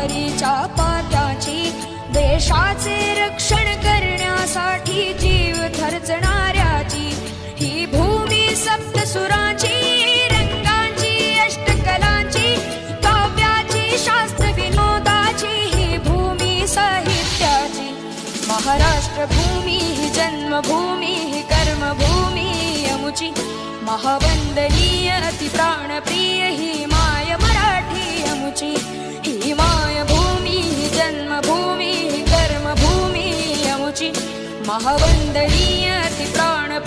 तलवारीच्या पात्याची देशाचे रक्षण करण्यासाठी जीव खर्चणाऱ्याची ही भूमी सप्तसुराची रंगांची अष्टकलांची काव्याची शास्त्र विनोदाची ही भूमी साहित्याची. महाराष्ट्र भूमी ही जन्मभूमी ही कर्मभूमी अमुची महावंदनीय महवन्दनीयति प्राण